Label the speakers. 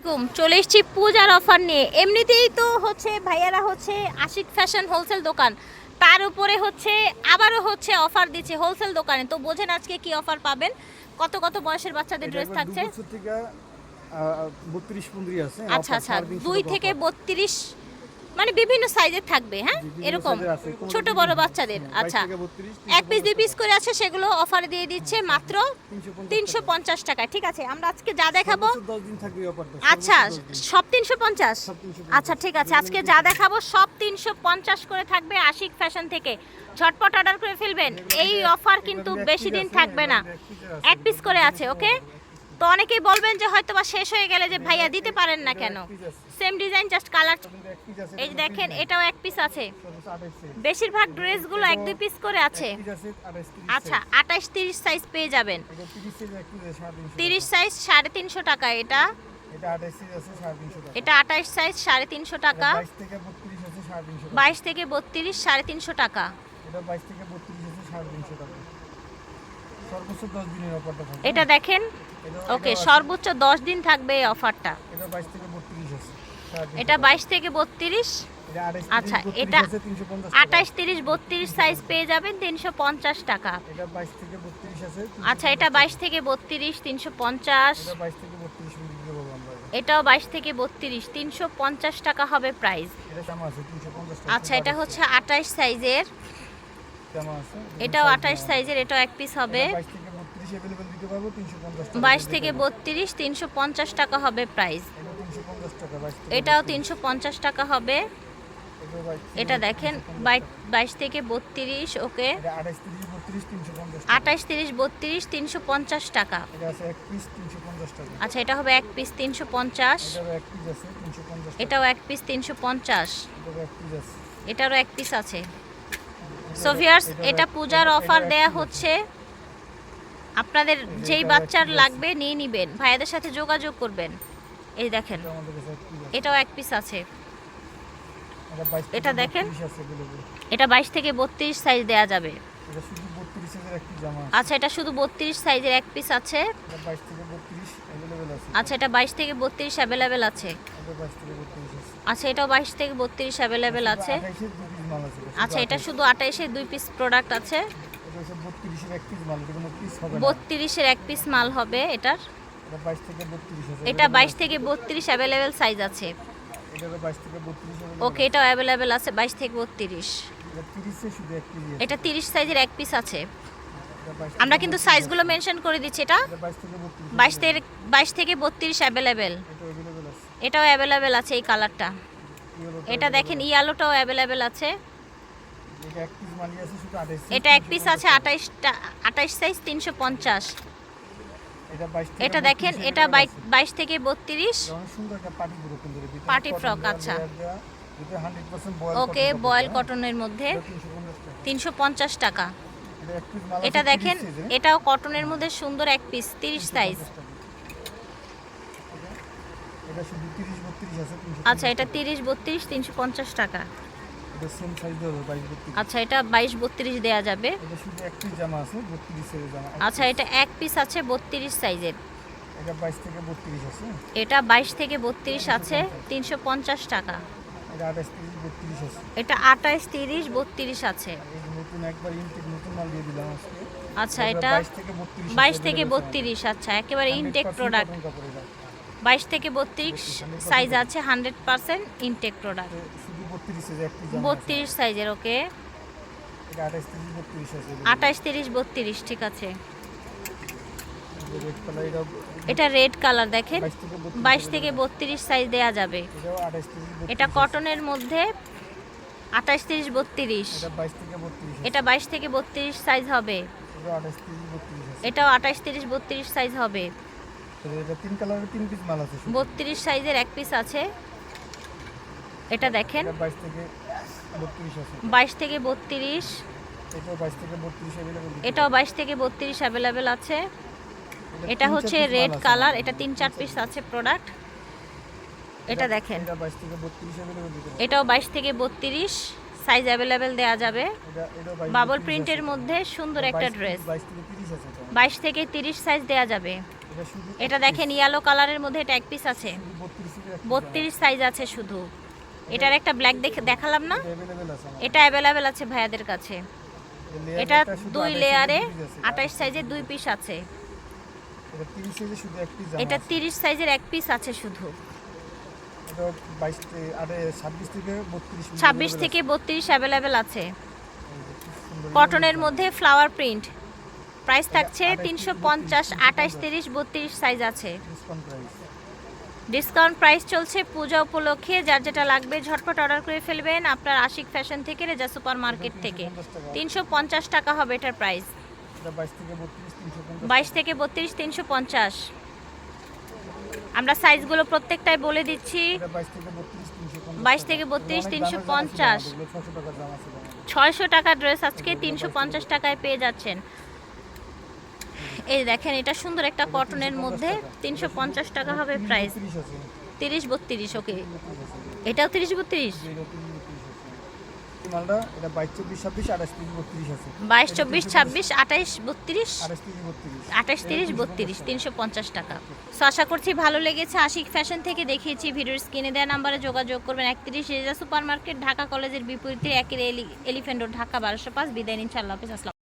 Speaker 1: আলাইকুম চলে এসেছি পূজার অফার নিয়ে। এমনিতেই তো হচ্ছে ভাইয়ারা হচ্ছে আশিক ফ্যাশন হোলসেল দোকান। তার উপরে হচ্ছে আবারও হচ্ছে অফার দিচ্ছে হোলসেল দোকানে। তো বোঝেন আজকে কি অফার পাবেন? কত কত বয়সের বাচ্চাদের ড্রেস থাকছে? আচ্ছা আচ্ছা দুই থেকে বত্রিশ মানে বিভিন্ন সাইজের থাকবে হ্যাঁ? এরকম। ছোট বড় বাচ্চাদের আচ্ছা।
Speaker 2: 22 থেকে 32,
Speaker 1: এক পিস দুই পিস করে আছে সেগুলো অফার দিয়ে দিচ্ছে মাত্র তিনশো পঞ্চাশ টাকায়। ঠিক আছে আমরা আজকে যা দেখাবো
Speaker 2: সর্বোচ্চ 10 দিন থাকবে এই অফারটা
Speaker 1: আচ্ছা
Speaker 2: সর্বোচ্চ 10 দিন।
Speaker 1: সব তিনশো পঞ্চাশ? আচ্ছা ঠিক আছে আজকে যা দেখাবো সব তিনশো পঞ্চাশ করে থাকবে আশিক ফ্যাশন থেকে। ঝটপট অর্ডার করে ফেলবেন এই অফার কিন্তু বেশি দিন থাকবে না।
Speaker 2: এক
Speaker 1: পিস করে আছে ওকে তো অনেকেই বলবেন যে হয়তো বা শেষ হয়ে গেলে যে ভাইয়া দিতে পারেন না কেন। সেম ডিজাইন জাস্ট কালার এই দেখেন এটাও এক পিস আছে
Speaker 2: সর্বোচ্চ 28 size।
Speaker 1: বেশিরভাগ ড্রেসগুলো এক দুই পিস করে আছে
Speaker 2: এক piece আছে, 28, 30
Speaker 1: আচ্ছা। আঠাশ তিরিশ সাইজ পেয়ে যাবেন
Speaker 2: এটা 30 size, এক piece আছে, 350
Speaker 1: তিরিশ সাইজ সাড়ে তিনশো টাকা এটা
Speaker 2: এটা 28 size আছে, 350 টাকা।
Speaker 1: এটা আঠাশ সাইজ সাড়ে তিনশো টাকা
Speaker 2: এটা 22 থেকে 32 আছে, 350 টাকা।
Speaker 1: বাইশ থেকে বত্রিশ সাড়ে তিনশো টাকা
Speaker 2: এটা 22 থেকে 32 আছে, 350 টাকা। সর্বোচ্চ 10 দিনের অফারটা থাকবে।
Speaker 1: এটা দেখেন ওকে সর্বোচ্চ দশ দিন থাকবে এই অফারটা
Speaker 2: এটা 22 থেকে 32 আছে,
Speaker 1: এটা
Speaker 2: টাকা।
Speaker 1: বাইশ থেকে বত্রিশ।
Speaker 2: এটা 28,
Speaker 1: আচ্ছা,
Speaker 2: 30, 32
Speaker 1: এটা
Speaker 2: আছে, 350 টাকা।
Speaker 1: আঠাশ তিরিশ বত্রিশ সাইজ পেয়ে যাবেন তিনশো পঞ্চাশ টাকা।
Speaker 2: এটা 22 থেকে 32 আছে,
Speaker 1: আচ্ছা এটা বাইশ থেকে বত্রিশ তিনশো পঞ্চাশ।
Speaker 2: এটা 22 থেকে 32 বিক্রি করব আমরা।
Speaker 1: এটাও বাইশ থেকে বত্রিশ তিনশো পঞ্চাশ টাকা হবে প্রাইস
Speaker 2: এটা জামা আছে? 350 টাকা।
Speaker 1: আচ্ছা এটা হচ্ছে আঠাশ সাইজের এটাও আঠাশ। সাইজের এটাও এক পিস হবে।
Speaker 2: এটা 22 থেকে 32 available দিতে পারব, 350 টাকা
Speaker 1: বাইশ থেকে। বত্রিশ তিনশো পঞ্চাশ টাকা হবে প্রাইস
Speaker 2: এটা 350 টাকা, 22 থেকে
Speaker 1: এটাও তিনশো পঞ্চাশ টাকা হবে।
Speaker 2: এটাও 22 থেকে
Speaker 1: এটা দেখেন বাই- বাইশ থেকে বত্রিশ ওকে।
Speaker 2: এটা 28, 30, 32, 350 টাকা।
Speaker 1: আঠাশ তিরিশ বত্রিশ তিনশো পঞ্চাশ টাকা।
Speaker 2: এটা আছে এক পিস 350 টাকা।
Speaker 1: আচ্ছা এটা হবে এক পিস তিনশো পঞ্চাশ।
Speaker 2: এটারও এক পিস আছে 350 টাকা।
Speaker 1: এটাও এক পিস তিনশো পঞ্চাশ।
Speaker 2: এটারও এক পিস আছে।
Speaker 1: সোভিয়ার্স এটা পূজার অফার দেয়া হচ্ছে। আপনাদের যেই বাচ্চার লাগবে নিয়ে নিবেন ভাইয়াদের সাথে যোগাযোগ করবেন এই দেখেন। এটাও এক পিস আছে
Speaker 2: এটা 22
Speaker 1: এটা
Speaker 2: থেকে
Speaker 1: দেখেন।
Speaker 2: 32 আছে available।
Speaker 1: এটা বাইশ থেকে বত্রিশ সাইজ দেয়া যাবে
Speaker 2: এটা শুধু 32 এর এক পিস আছে।
Speaker 1: আচ্ছা এটা শুধু বত্রিশ সাইজের এক পিস আছে
Speaker 2: 22 থেকে 32 available আছে।
Speaker 1: আচ্ছা এটা বাইশ থেকে বত্রিশ অ্যাভেলেবেল আছে
Speaker 2: 22 থেকে 32 আছে।
Speaker 1: আচ্ছা এটাও বাইশ থেকে বত্রিশ অ্যাভেলেবেল
Speaker 2: 28 এর দুই পিস মাল আছে।
Speaker 1: আচ্ছা এটা শুধু আঠাইশে দুই পিস প্রোডাক্ট আছে
Speaker 2: এটা হচ্ছে 32 এর এক পিস মাল, এটা কোনো পিস হবে
Speaker 1: বত্রিশের এক পিস মাল হবে এটার।
Speaker 2: এটা 22 থেকে 32 আছে।
Speaker 1: এটা বাইশ থেকে বত্রিশ অ্যাভেলেবেল সাইজ আছে।
Speaker 2: এটারও 22 থেকে 32 available
Speaker 1: ওকে এটাও অ্যাভেলেবেল আছে বাইশ থেকে বত্রিশ।
Speaker 2: এটা 30 এ শুধু এক পিস আছে।
Speaker 1: এটা তিরিশ সাইজের এক পিস আছে। আমরা কিন্তু সাইজগুলো মেনশন করে দিচ্ছি এটা
Speaker 2: এটা 22 থেকে 32
Speaker 1: বাইশ থেকে বাইশ থেকে বত্রিশ অ্যাভেলেবেল। এটাও অ্যাভেলেবেল আছে এই কালারটা এটা দেখেন ইয়ালোটাও অ্যাভেলেবেল আছে।
Speaker 2: এটা এক পিস আছে শুধু 28
Speaker 1: এটা এক আঠাইশটা আঠাইশ সাইজ তিনশো পঞ্চাশ।
Speaker 2: এটা 22 থেকে
Speaker 1: এটা দেখেন এটা। বাইশ থেকে বত্রিশ।
Speaker 2: পার্টি দেওয়া,
Speaker 1: আচ্ছা।
Speaker 2: layer দেওয়া, ভিতরে 100% boil
Speaker 1: ওকে বয়েল কটনের মধ্যে
Speaker 2: 350 টাকা।
Speaker 1: তিনশো পঞ্চাশ টাকা।
Speaker 2: এটা
Speaker 1: দেখেন
Speaker 2: 30 size এর,
Speaker 1: এটাও কটনের মধ্যে সুন্দর এক পিস তিরিশ সাইজ
Speaker 2: 350 এটা- এটা 30 32 350
Speaker 1: আচ্ছা এটা তিরিশ বত্রিশ তিনশো পঞ্চাশ টাকা।
Speaker 2: এটা সেম সাইজ দেওয়া 22 32
Speaker 1: আচ্ছা এটা বাইশ বত্রিশ দেওয়া যাবে।
Speaker 2: এটা শুধু এক পিস জামা আছে 32 এর জামা।
Speaker 1: আচ্ছা এটা এক পিস আছে বত্রিশ সাইজের
Speaker 2: এটা 22 থেকে 32 আছে।
Speaker 1: এটা বাইশ থেকে বত্রিশ আছে তিনশো পঞ্চাশ। টাকা।
Speaker 2: এটা 28 30 32 আছে।
Speaker 1: তিরিশ বত্রিশ আছে।
Speaker 2: নতুন একবার ইনটেক নতুন মাল দিয়ে দিলাম আজকে।
Speaker 1: আচ্ছা এটা
Speaker 2: 22 থেকে 32
Speaker 1: বাইশ থেকে বত্রিশ আচ্ছা একেবারে ইনটেক প্রোডাক্ট বাইশ থেকে বত্রিশ সাইজ আছে হান্ড্রেড পার্সেন্ট ইনটেক প্রোডাক্ট
Speaker 2: শুধু 32 এর এক পিস জামা আছে।
Speaker 1: বত্রিশ সাইজের ওকে।
Speaker 2: এটা 28 30 32 আছে।
Speaker 1: আঠাইশ তিরিশ বত্রিশ ঠিক আছে।
Speaker 2: এটা
Speaker 1: রেড কালার দেখেন।
Speaker 2: 22 থেকে 32
Speaker 1: বাইশ থেকে বত্রিশ সাইজ দেয়া যাবে।
Speaker 2: এটাও 28 30 32
Speaker 1: এটা কটনের মধ্যে আঠাইশ তিরিশ বত্রিশ।
Speaker 2: এটা 22 থেকে 32
Speaker 1: এটা বাইশ থেকে বত্রিশ সাইজ হবে।
Speaker 2: এটা 28 30 32 আছে।
Speaker 1: এটাও আঠাইশ তিরিশ বত্রিশ সাইজ হবে। বত্রিশ সাইজের এক পিস আছে। এটা দেখেন বাইশ থেকে বত্রিশ
Speaker 2: এটাও
Speaker 1: বাইশ থেকে বত্রিশ অ্যাভেলেবেল আছে এটা হচ্ছে রেড কালার এটা তিন চার পিস আছে প্রোডাক্ট এটা দেখেন এটাও বাইশ থেকে বত্রিশ সাইজ অ্যাভেলেবেল দেওয়া যাবে বাবল প্রিন্টের মধ্যে সুন্দর একটা ড্রেস বাইশ থেকে তিরিশ সাইজ দেওয়া যাবে
Speaker 2: এটা
Speaker 1: দেখেন ইয়েলো কালারের মধ্যে এটা এক পিস আছে
Speaker 2: বত্রিশ
Speaker 1: সাইজ আছে শুধু এটার একটা ব্ল্যাক দেখে দেখালাম না? এটা অ্যাভেলেবেল আছে ভাইয়াদের কাছে। এটা দুই লেয়ারে। আঠাশ সাইজের দুই পিস আছে।
Speaker 2: এটা তিরিশ
Speaker 1: সাইজের এক পিস আছে শুধু।
Speaker 2: ছাব্বিশ থেকে বত্রিশ
Speaker 1: অ্যাভেলেবেল আছে। কটনের মধ্যে ফ্লাওয়ার প্রিন্ট প্রাইস থাকছে তিনশো পঞ্চাশ, আঠাশ, তিরিশ, বত্রিশ সাইজ আছে।
Speaker 2: ডিসকাউন্ট প্রাইস
Speaker 1: চলছে পূজা উপলক্ষে। যার যেটা লাগবে ঝটপট অর্ডার করে ফেলবেন আপনার আশিক ফ্যাশন থেকে রেজা সুপার মার্কেট থেকে। তিনশো পঞ্চাশ টাকা হবে এটার প্রাইস।
Speaker 2: বাইশ থেকে বত্রিশ তিনশো পঞ্চাশ।
Speaker 1: আমরা সাইজগুলো প্রত্যেকটাই বলে দিচ্ছি।
Speaker 2: বাইশ থেকে বত্রিশ তিনশো পঞ্চাশ।
Speaker 1: 22 থেকে 32, 350
Speaker 2: ছশো টাকার দাম আছে আমাদের।
Speaker 1: ছয়শো টাকা ড্রেস আজকে তিনশো পঞ্চাশ টাকায় পেয়ে যাচ্ছেন। এই দেখেন এটা সুন্দর একটা কটনের মধ্যে তিনশো পঞ্চাশ টাকা হবে প্রাইস
Speaker 2: তিরিশ
Speaker 1: বত্রিশ ওকে এটাও তিরিশ বত্রিশ?
Speaker 2: বাইশ চব্বিশ ছাব্বিশ
Speaker 1: আঠাইশ
Speaker 2: আঠাশ তিরিশ বত্রিশ।
Speaker 1: আঠাশ তিরিশ বত্রিশ তিনশো পঞ্চাশ টাকা। সো আশা করছি ভালো লেগেছে। আশিক ফ্যাশন থেকে দেখিয়েছি ভিডিওর স্ক্রিনে দেওয়া নাম্বারে যোগাযোগ করবেন। একত্রিশ রেজা সুপার মার্কেট ঢাকা কলেজের বিপরীতে একের এলিফেন্ট ঢাকা বারোশো পাঁচ। বিদায় নিন আল্লাহ হাফিজ। আসসালাম